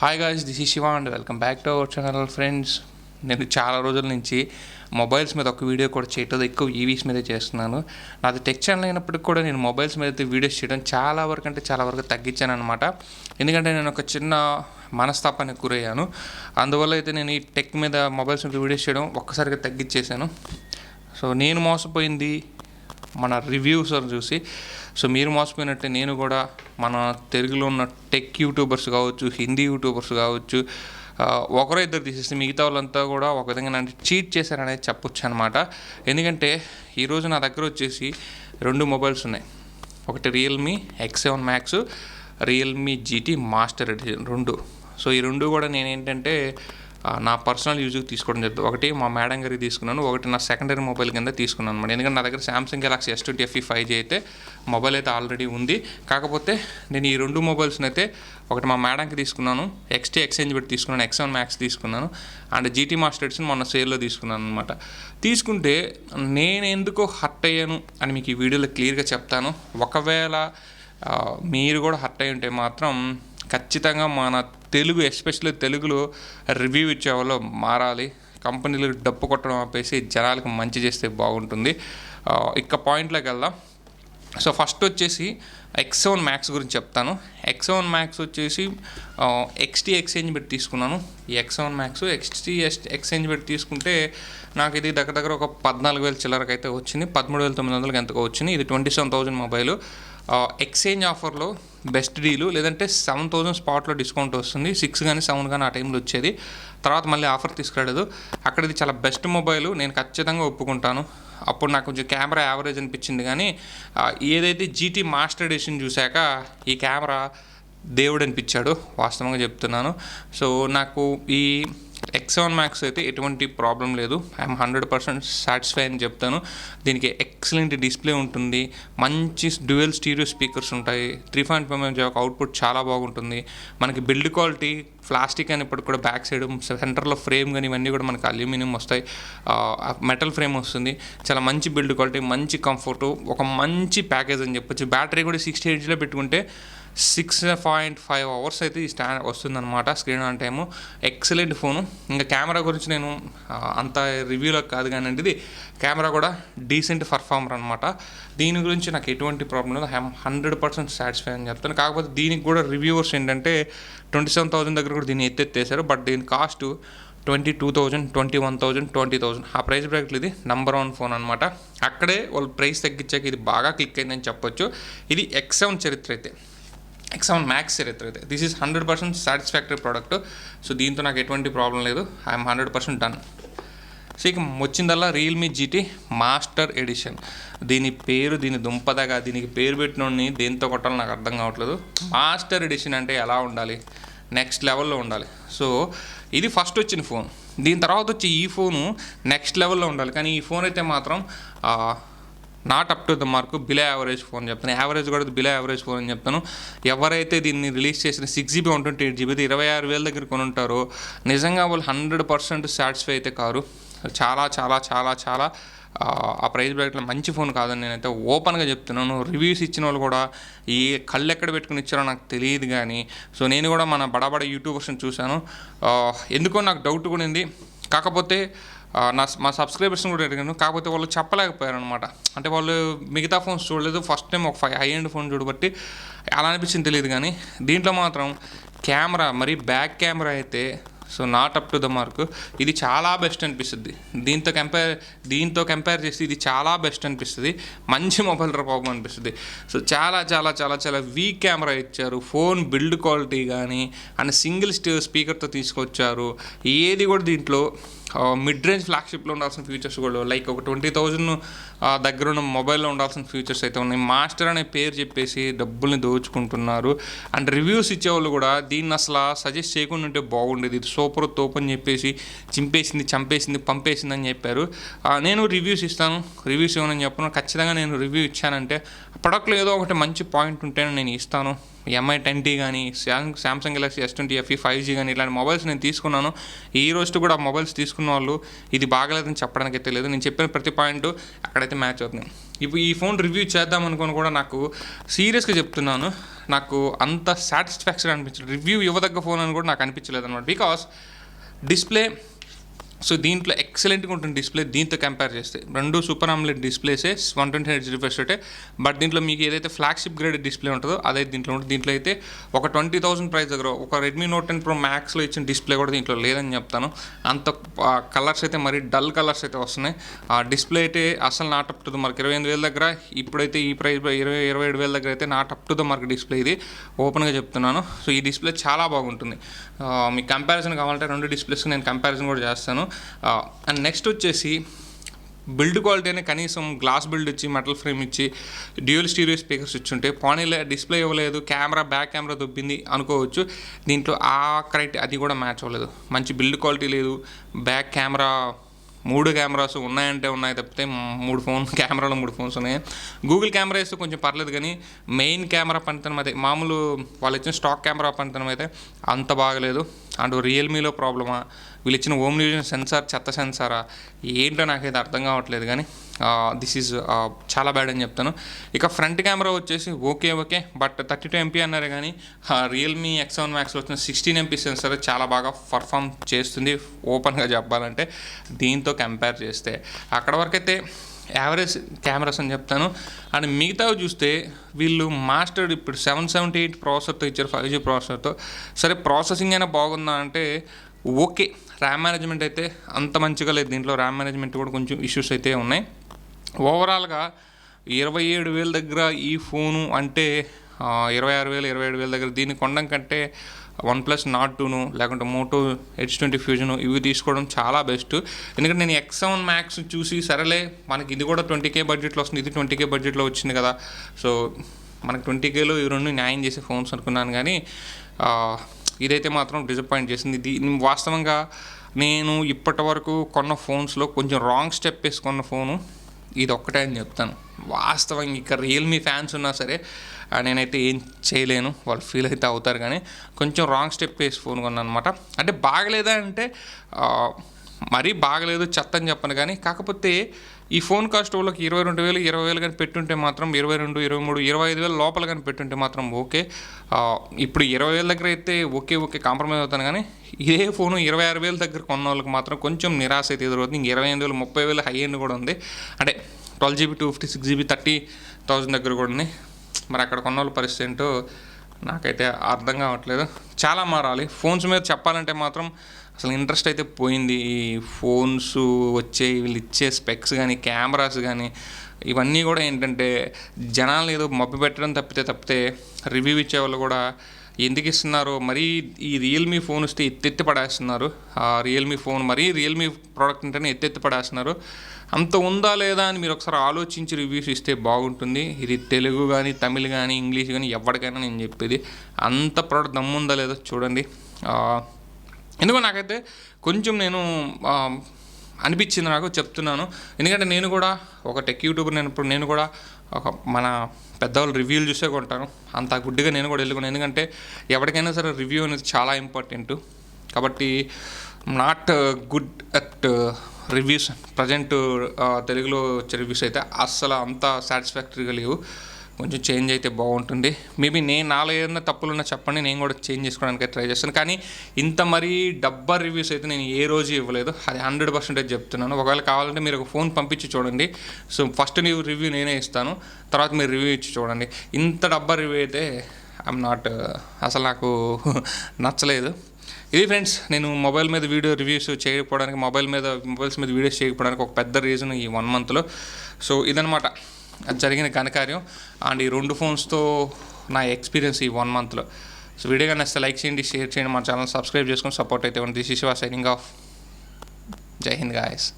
Hi guys this is Shiva and welcome back to our channel friends నేను చాలా రోజుల నుంచి మొబైల్స్ మీద ఒక వీడియో కూడా చేయటం ఎక్కువ e ఈవీస్ మీదే చేస్తున్నాను. నాది టెక్ ఛానల్ అయినప్పటికీ కూడా నేను మొబైల్స్ మీద అయితే వీడియోస్ చేయడం చాలా వరకు అంటే చాలా వరకు తగ్గించాను అనమాట ఎందుకంటే నేను ఒక చిన్న మనస్తాపానికి గురయ్యాను. అందువల్ల అయితే నేను ఈ టెక్ మీద మొబైల్స్ మీద వీడియోస్ చేయడం ఒక్కసారిగా తగ్గించేశాను. సో నేను మోసపోయింది మన రివ్యూస్ చూసి. సో మీరు మోసపోయినట్టే నేను కూడా మన తెలుగులో ఉన్న టెక్ యూట్యూబర్స్ కావచ్చు హిందీ యూట్యూబర్స్ కావచ్చు ఒకరో ఇద్దరు తీసేస్తే మిగతా వాళ్ళంతా కూడా ఒక విధంగా నన్ను చీట్ చేశారనేది చెప్పొచ్చు అనమాట ఎందుకంటే ఈరోజు నా దగ్గర వచ్చేసి రెండు మొబైల్స్ ఉన్నాయి. ఒకటి Realme X seven Max Realme GT Master Edition రెండు. సో ఈ రెండు కూడా నేను ఏంటంటే నా పర్సనల్ యూజ్కి తీసుకోవడం జరుగుతుంది. ఒకటి మా మేడం గారికి తీసుకున్నాను ఒకటి నా సెకండరీ మొబైల్ కింద తీసుకున్నాను అనమాట ఎందుకంటే నా దగ్గర Samsung Galaxy S twenty FE five G అయితే మొబైల్ అయితే ఆల్రెడీ ఉంది. కాకపోతే నేను ఈ రెండు మొబైల్స్ని అయితే ఒకటి మా మేడంకి తీసుకున్నాను ఎక్స్టీ ఎక్స్చేంజ్ పెట్టి తీసుకున్నాను ఎక్స్ వన్ మ్యాక్స్ తీసుకున్నాను అండ్ జీటీ మాస్టర్స్ని మొన్న సేల్లో తీసుకున్నాను అనమాట తీసుకుంటే నేను ఎందుకో హర్ట్ అయ్యాను అని మీకు ఈ వీడియోలో క్లియర్గా చెప్తాను. ఒకవేళ మీరు కూడా హర్ట్ అయి ఉంటే మాత్రం ఖచ్చితంగా మన తెలుగు ఎస్పెషల్లీ తెలుగులో రివ్యూ ఇచ్చేవాళ్ళు మారాలి. కంపెనీలు డప్పు కొట్టడం ఆపేసి జనాలకు మంచి చేస్తే బాగుంటుంది. ఇక పాయింట్లోకి వెళ్దాం. సో ఫస్ట్ వచ్చేసి ఎక్స్ మ్యాక్స్ గురించి చెప్తాను. ఎక్స్ మ్యాక్స్ వచ్చేసి ఎక్స్టీ ఎక్స్చేంజ్ పెట్టి తీసుకున్నాను. ఈ ఎక్స్ మ్యాక్స్ ఎక్స్టీ ఎక్స్చేంజ్ పెట్టి తీసుకుంటే నాకు ఇది దగ్గర దగ్గర ఒక పద్నాలుగు వేల చిల్లరకు అయితే వచ్చింది. పదమూడు వేల తొమ్మిది వందలకి ఎంతకో వచ్చింది. ఇది twenty seven thousand mobile exchange ఆఫర్లో బెస్ట్ డీలు లేదంటే సెవెన్ థౌసండ్ స్పాట్లో డిస్కౌంట్ వస్తుంది. సిక్స్ కానీ సెవెన్ కానీ ఆ టైంలో వచ్చేది. తర్వాత మళ్ళీ ఆఫర్ తీసుకురాలేదు. అక్కడ ఇది చాలా బెస్ట్ మొబైల్ నేను ఖచ్చితంగా ఒప్పుకుంటాను. అప్పుడు నాకు కొంచెం కెమెరా యావరేజ్ అనిపించింది కానీ ఏదైతే జీటీ మాస్టర్ ఎడిషన్ చూశాక ఈ కెమెరా దేవుడు అనిపించాడు. వాస్తవంగా చెప్తున్నాను. సో నాకు ఈ ఎక్స్ సెవెన్ మ్యాక్స్ అయితే ఎటువంటి ప్రాబ్లం లేదు. ఐఎమ్ హండ్రెడ్ పర్సెంట్ సాటిస్ఫై అని చెప్తాను. దీనికి ఎక్సలెంట్ డిస్ప్లే ఉంటుంది. మంచి డ్యూయల్ స్టీరియో స్పీకర్స్ ఉంటాయి. Three point five MM jack output చాలా బాగుంటుంది. మనకి బిల్డ్ క్వాలిటీ ప్లాస్టిక్ అని ఇప్పుడు కూడా బ్యాక్ సైడ్ సెంటర్లో ఫ్రేమ్ కానీ ఇవన్నీ కూడా మనకి అల్యూమినియం వస్తాయి. మెటల్ ఫ్రేమ్ వస్తుంది. చాలా మంచి బిల్డ్ క్వాలిటీ మంచి కంఫర్ట్ ఒక మంచి ప్యాకేజ్ అని చెప్పొచ్చు. బ్యాటరీ కూడా సిక్స్టీ ఎయిట్స్లో పెట్టుకుంటే సిక్స్ పాయింట్ ఫైవ్ అవర్స్ అయితే ఈ స్టాండ్ వస్తుందన్నమాట screen on time. Excellent phone. ఇంకా కెమెరా గురించి నేను అంత రివ్యూలో కాదు కానీ ఇది కెమెరా కూడా డీసెంట్ పర్ఫార్మర్ అనమాట దీని గురించి నాకు ఎటువంటి ప్రాబ్లం లేదు. ఐఎమ్ హండ్రెడ్ పర్సెంట్ సాటిస్ఫై అని చెప్తాను. కాకపోతే దీనికి కూడా రివ్యూవర్స్ ఏంటంటే ట్వంటీ సెవెన్ థౌసండ్ దగ్గర కూడా దీన్ని ఎత్తెత్తేసారు. బట్ దీని cost twenty two thousand twenty one thousand twenty thousand ఆ ప్రైస్ బ్రాకెట్లు ఇది నెంబర్ వన్ ఫోన్ అనమాట అక్కడే వాళ్ళు ప్రైస్ తగ్గించాక ఇది బాగా క్లిక్ అయిందని చెప్పొచ్చు. ఇది ఎక్స్ సెవెన్ చరిత్ర అయితే. ఎక్స్ సెవెన్ మ్యాక్స్ చరిత్ర అయితే. This is hundred percent satisfactory product so దీంతో నాకు ఎటువంటి ప్రాబ్లం లేదు. I'm hundred percent done so ఇక వచ్చిందల్లా రియల్మీ జీటీ మాస్టర్ ఎడిషన్ దీని పేరు దీని దుంపదగా దీనికి పేరు పెట్టినోడిని దేంతో కొట్టాలో నాకు అర్థం కావట్లేదు. మాస్టర్ ఎడిషన్ అంటే ఎలా ఉండాలి? నెక్స్ట్ లెవెల్లో ఉండాలి. సో ఇది ఫస్ట్ వచ్చిన ఫోన్ దీని తర్వాత వచ్చి ఈ ఫోను నెక్స్ట్ లెవెల్లో ఉండాలి. కానీ ఈ ఫోన్ అయితే మాత్రం not up to the mark below average phone చెప్తాను. యావరేజ్ కూడా బిలో యావరేజ్ ఫోన్ అని చెప్తాను. ఎవరైతే దీన్ని రిలీజ్ చేసిన six GB one twenty eight GB ఇరవై ఆరు వేల దగ్గర కొనుంటారో నిజంగా వాళ్ళు హండ్రెడ్ పర్సెంట్ సాటిస్ఫై అయితే కారు. చాలా చాలా చాలా చాలా ఆ, ప్రైస్ బ్రాకెట్లో మంచి ఫోన్ కాదని నేనైతే ఓపెన్గా చెప్తున్నాను. రివ్యూస్ ఇచ్చిన వాళ్ళు కూడా ఈ కళ్ళు ఎక్కడ పెట్టుకుని ఇచ్చారో నాకు తెలియదు కానీ సో నేను కూడా మన బడబడ యూట్యూబర్స్ని చూశాను. ఎందుకో నాకు డౌట్ కూడా ఉంది. కాకపోతే నా మా సబ్స్క్రైబర్స్ని కూడా అడిగాను. కాకపోతే వాళ్ళు చెప్పలేకపోయారు అనమాట అంటే వాళ్ళు మిగతా ఫోన్స్ చూడలేదు. ఫస్ట్ టైం ఒక ఫైవ్ హై ఎండ్ ఫోన్ చూడబట్టి అలా అనిపించింది తెలియదు కానీ దీంట్లో మాత్రం కెమెరా మరి బ్యాక్ కెమెరా అయితే so not up to the mark ఇది చాలా బెస్ట్ అనిపిస్తుంది. దీంతో కంపేర్ దీంతో కంపేర్ చేసి ఇది చాలా బెస్ట్ అనిపిస్తుంది. మంచి మొబైల్ బాబు అనిపిస్తుంది. సో చాలా చాలా చాలా చాలా వీక్ కెమెరా ఇచ్చారు. ఫోన్ బిల్డ్ క్వాలిటీ కానీ అండ్ సింగిల్ స్టే స్పీకర్తో తీసుకొచ్చారు. ఏది కూడా దీంట్లో మిడ్ రేంజ్ ఫ్లాగ్షిప్లో ఉండాల్సిన ఫీచర్స్ కూడా లైక్ ఒక ట్వంటీ థౌజండ్ దగ్గర ఉన్న మొబైల్లో ఉండాల్సిన ఫీచర్స్ అయితే ఉన్నాయి. మాస్టర్ అనే పేరు చెప్పేసి డబ్బుల్ని దోచుకుంటున్నారు. అండ్ రివ్యూస్ ఇచ్చేవాళ్ళు కూడా దీన్ని అసలు సజెస్ట్ చేయకుండా ఉంటే బాగుండేది. ఇది సూపర్ తోపు అని చెప్పేసి చింపేసింది చంపేసింది పంపేసింది అని చెప్పారు. నేను రివ్యూస్ ఇస్తాను. రివ్యూస్ ఇవ్వనని చెప్పను. ఖచ్చితంగా నేను రివ్యూ ఇచ్చానంటే ప్రొడక్ట్లో ఏదో ఒకటి మంచి పాయింట్ ఉంటేనే నేను ఇస్తాను. ఎంఐ టెన్ టీ కానీ Samsung Galaxy S twenty FE five G కానీ ఇలాంటి మొబైల్స్ నేను తీసుకున్నాను. ఈ రోజు కూడా మొబైల్స్ తీసుకున్నాను. తీసుకున్న వాళ్ళు ఇది బాగలేదని చెప్పడానికి అయితే లేదు. నేను చెప్పిన ప్రతి పాయింట్ అక్కడైతే మ్యాచ్ అవుతుంది. ఇప్పుడు ఈ ఫోన్ రివ్యూ చేద్దాం అనుకుని కూడా నాకు సీరియస్గా చెప్తున్నాను. నాకు అంత సాటిస్ఫాక్షన్ అనిపించలేదు రివ్యూ ఇవ్వదగ్గ ఫోన్ అని కూడా నాకు అనిపించలేదు అనమాట బికాస్ డిస్ప్లే సో దీంట్లో ఎక్సలెంట్గా ఉంటుంది డిస్ప్లే దీంతో కంపేర్ చేస్తే రెండు సూపర్ ఆమ్లెట్ డిస్ప్లేసే వన్ ట్వంటీ హెడ్స్ రిఫ్రెష్ రేటే బట్ దీంట్లో మీకు ఏదైతే ఫ్లాగ్షిప్ గ్రేడ్ డిస్ప్లే ఉంటుందో అదే దీంట్లో ఉంటుంది. దీంట్లో అయితే ఒక ట్వంటీ థౌసండ్ ప్రైస్ దగ్గర ఒక రెడ్మీ నోట్ టెన్ ప్రో మ్యాక్స్లో ఇచ్చిన డిస్ప్లే కూడా దీంట్లో లేదని చెప్తాను. అంత కలర్స్ అయితే మరి డల్ కలర్స్ అయితే వస్తున్నాయి. ఆ డిస్ప్లే అయితే అసలు not up to the mark ఇరవై ఎనిమిది వేల దగ్గర ఇప్పుడైతే ఈ ప్రైస్ ఇరవై ఇరవై ఏడు వేల దగ్గర అయితే not up to the mark display ఇది. ఓపెన్గా చెప్తున్నాను. సో ఈ డిస్ప్లే చాలా బాగుంటుంది. మీకు కంపారిజన్ కావాలంటే రెండు డిస్ప్లేస్ నేను కంపారిజన్ కూడా చేస్తాను. అండ్ నెక్స్ట్ వచ్చేసి బిల్డ్ క్వాలిటీ అనే కనీసం గ్లాస్ బిల్డ్ ఇచ్చి మెటల్ ఫ్రేమ్ ఇచ్చి డ్యూయల్ స్టీరియో స్పీకర్స్ ఇచ్చుంటే పోనీలే డిస్ప్లే ఇవ్వలేదు కెమెరా బ్యాక్ కెమెరా దొబ్బింది అనుకోవచ్చు. దీంట్లో ఆ క్రైట్ అది కూడా మ్యాచ్ అవ్వలేదు. మంచి బిల్డ్ క్వాలిటీ లేదు. బ్యాక్ కెమెరా మూడు కెమెరాస్ ఉన్నాయంటే ఉన్నాయి తప్పితే మూడు ఫోన్ కెమెరాలో మూడు ఫోన్స్ ఉన్నాయి. గూగుల్ కెమెరా వేస్తే కొంచెం పర్లేదు కానీ మెయిన్ కెమెరా పనితనం అయితే మామూలు వాళ్ళు ఇచ్చిన స్టాక్ కెమెరా పనితనం అయితే అంత బాగలేదు. అండ్ రియల్మీలో ప్రాబ్లమా వీళ్ళు ఇచ్చిన హోమ్ న్యూజన్ సెన్సార్ చెత్త సెన్సారా? ఏంటో నాకైతే అర్థం కావట్లేదు కానీ దిస్ ఈజ్ చాలా బ్యాడ్ అని చెప్తాను. ఇక ఫ్రంట్ కెమెరా వచ్చేసి okay okay but thirty two MP అన్నారు కానీ రియల్మీ ఎక్స్ సెవెన్ మ్యాక్స్లో వచ్చిన సిక్స్టీన్ ఎంపీ సెన్సార్ చాలా బాగా పర్ఫామ్ చేస్తుంది. ఓపెన్గా చెప్పాలంటే దీంతో కంపేర్ చేస్తే. అక్కడ వరకైతే యావరేజ్ కెమెరాస్ అని చెప్తాను. అండ్ మిగతావి చూస్తే వీళ్ళు మాస్టర్డ్ ఇప్పుడు సెవెన్ సెవెంటీ ఎయిట్ ప్రాసెసర్తో ఇచ్చారు ఫైవ్ జీ ప్రాసెసర్తో సరే ప్రాసెసింగ్ అయినా బాగుందా అంటే ఓకే. ర్యామ్ మేనేజ్మెంట్ అయితే అంత మంచిగా లేదు. దీంట్లో ర్యామ్ మేనేజ్మెంట్ కూడా కొంచెం ఇష్యూస్ అయితే ఉన్నాయి. ఓవరాల్గా ఇరవై ఏడు వేల దగ్గర ఈ ఫోను అంటే ఇరవై ఆరు వేలు ఇరవై ఏడు వేల దగ్గర దీన్ని కొనడం కంటే వన్ ప్లస్ నాట్ టూను లేకుంటే మోటో హెచ్ ట్వంటీ ఫ్యూజన్ ఇవి తీసుకోవడం చాలా బెస్ట్. ఎందుకంటే నేను ఎక్స్ సెవెన్ మ్యాక్స్ చూసి సరేలే మనకి ఇది కూడా ట్వంటీ కే బడ్జెట్లో వస్తుంది ఇది ట్వంటీ కే బడ్జెట్లో వచ్చింది కదా. సో మనకి ట్వంటీ కేలో ఇవి రెండు న్యాయం చేసే ఫోన్స్ అనుకున్నాను కానీ ఇదైతే మాత్రం డిసప్పాయింట్ చేసింది. ఇది వాస్తవంగా నేను ఇప్పటి వరకు కొన్న ఫోన్స్లో కొంచెం రాంగ్ స్టెప్ వేసుకున్న ఫోను ఇది ఒక్కటే అని చెప్తాను. వాస్తవంగా ఇక రియల్మీ ఫ్యాన్స్ ఉన్నా సరే నేనైతే ఏం చేయలేను. వాళ్ళు ఫీల్ అయితే అవుతారు కానీ కొంచెం రాంగ్ స్టెప్ వేసి ఫోన్ కొన్నాను అనమాట అంటే బాగలేదా అంటే మరీ బాగలేదు చెత్త అని చెప్పను కానీ కాకపోతే ఈ ఫోన్ కాస్ట్ వాళ్ళకి ఇరవై రెండు వేలు ఇరవై వేలు కానీ పెట్టుంటే మాత్రం ఇరవై రెండు ఇరవై మూడు ఇరవై ఐదు వేల లోపల కానీ పెట్టుంటే మాత్రం ఓకే. ఇప్పుడు ఇరవై వేల దగ్గర అయితే ఓకే ఓకే కాంప్రమైజ్ అవుతాను కానీ ఇదే ఫోను ఇరవై ఆరు వేల దగ్గర కొన్న వాళ్ళకి మాత్రం కొంచెం నిరాశ అయితే ఎదురవుతుంది. ఇంక ఇరవై ఎనిమిది వేలు ముప్పై వేలు హై ఎండ్ కూడా ఉంది. అంటే twelve GB two fifty six GB thirty thousand దగ్గర కూడా ఉన్నాయి. మరి అక్కడ కొన్న వాళ్ళ పరిస్థితి ఏంటో నాకైతే అర్థం కావట్లేదు. చాలా మారాలి. ఫోన్స్ మీద చెప్పాలంటే మాత్రం అసలు ఇంట్రెస్ట్ అయితే పోయింది. ఈ ఫోన్స్ వచ్చే వీళ్ళు ఇచ్చే స్పెక్స్ కానీ కెమెరాస్ కానీ ఇవన్నీ కూడా ఏంటంటే జనాలు ఏదో మబ్బు పెట్టడం తప్పితే తప్పితే రివ్యూ ఇచ్చేవాళ్ళు కూడా ఎందుకు ఇస్తున్నారు మరీ ఈ రియల్మీ ఫోన్ వస్తే ఎత్తెత్తి పడేస్తున్నారు. ఆ రియల్మీ ఫోన్ మరీ రియల్మీ ప్రోడక్ట్ అంటేనే ఎత్తెత్తి పడేస్తున్నారు. అంత ఉందా లేదా అని మీరు ఒకసారి ఆలోచించి రివ్యూస్ ఇస్తే బాగుంటుంది. ఇది తెలుగు కానీ తమిళ్ కానీ ఇంగ్లీష్ కానీ ఎవరికైనా నేను చెప్పేది అంత ప్రోడక్ట్ దమ్ముందా లేదో చూడండి. ఎందుకో నాకైతే కొంచెం నేను అనిపించింది నాకు చెప్తున్నాను. ఎందుకంటే నేను కూడా ఒక టెక్ యూట్యూబర్ నేను ఇప్పుడు నేను కూడా ఒక మన పెద్దవాళ్ళు రివ్యూలు చూసే కొంటాను. అంత గుడ్డిగా నేను కూడా వెళ్ళుకున్నాను ఎందుకంటే ఎవరికైనా సరే రివ్యూ అనేది చాలా ఇంపార్టెంట్. కాబట్టి not good at reviews. Present తెలుగులో వచ్చే రివ్యూస్ అయితే అస్సలు అంత సాటిస్ఫాక్టరీగా లేవు. కొంచెం చేంజ్ అయితే బాగుంటుంది. మేబీ నేను నాలో ఏదైనా తప్పులున్నా చెప్పండి నేను కూడా చేంజ్ చేసుకోవడానికి ట్రై చేస్తాను. కానీ ఇంత మరీ డబ్బా రివ్యూస్ అయితే నేను ఏ రోజు ఇవ్వలేదు. అది హండ్రెడ్ పర్సెంటేజ్ చెప్తున్నాను. ఒకవేళ కావాలంటే మీరు ఒక ఫోన్ పంపించి చూడండి. సో ఫస్ట్ నీవు రివ్యూ నేనే ఇస్తాను. తర్వాత మీరు రివ్యూ ఇచ్చి చూడండి. ఇంత డబ్బా రివ్యూ అయితే ఐఎమ్ నాట్ అసలు నాకు నచ్చలేదు. ఇది ఫ్రెండ్స్ నేను మొబైల్ మీద వీడియో రివ్యూస్ చేయకపోవడానికి మొబైల్ మీద మొబైల్స్ మీద వీడియోస్ చేయకపోవడానికి ఒక పెద్ద రీజన్ ఈ వన్ మంత్లో సో ఇదనమాట అది జరిగిన ఘనకార్యం. అండ్ ఈ రెండు ఫోన్స్తో నా ఎక్స్పీరియన్స్ ఈ వన్ మంత్లో. సో వీడియో కానీ నచ్చితే లైక్ చేయండి షేర్ చేయండి మా ఛానల్ సబ్స్క్రైబ్ చేసుకొని సపోర్ట్ అయితే this is signing off. Jai Hind guys.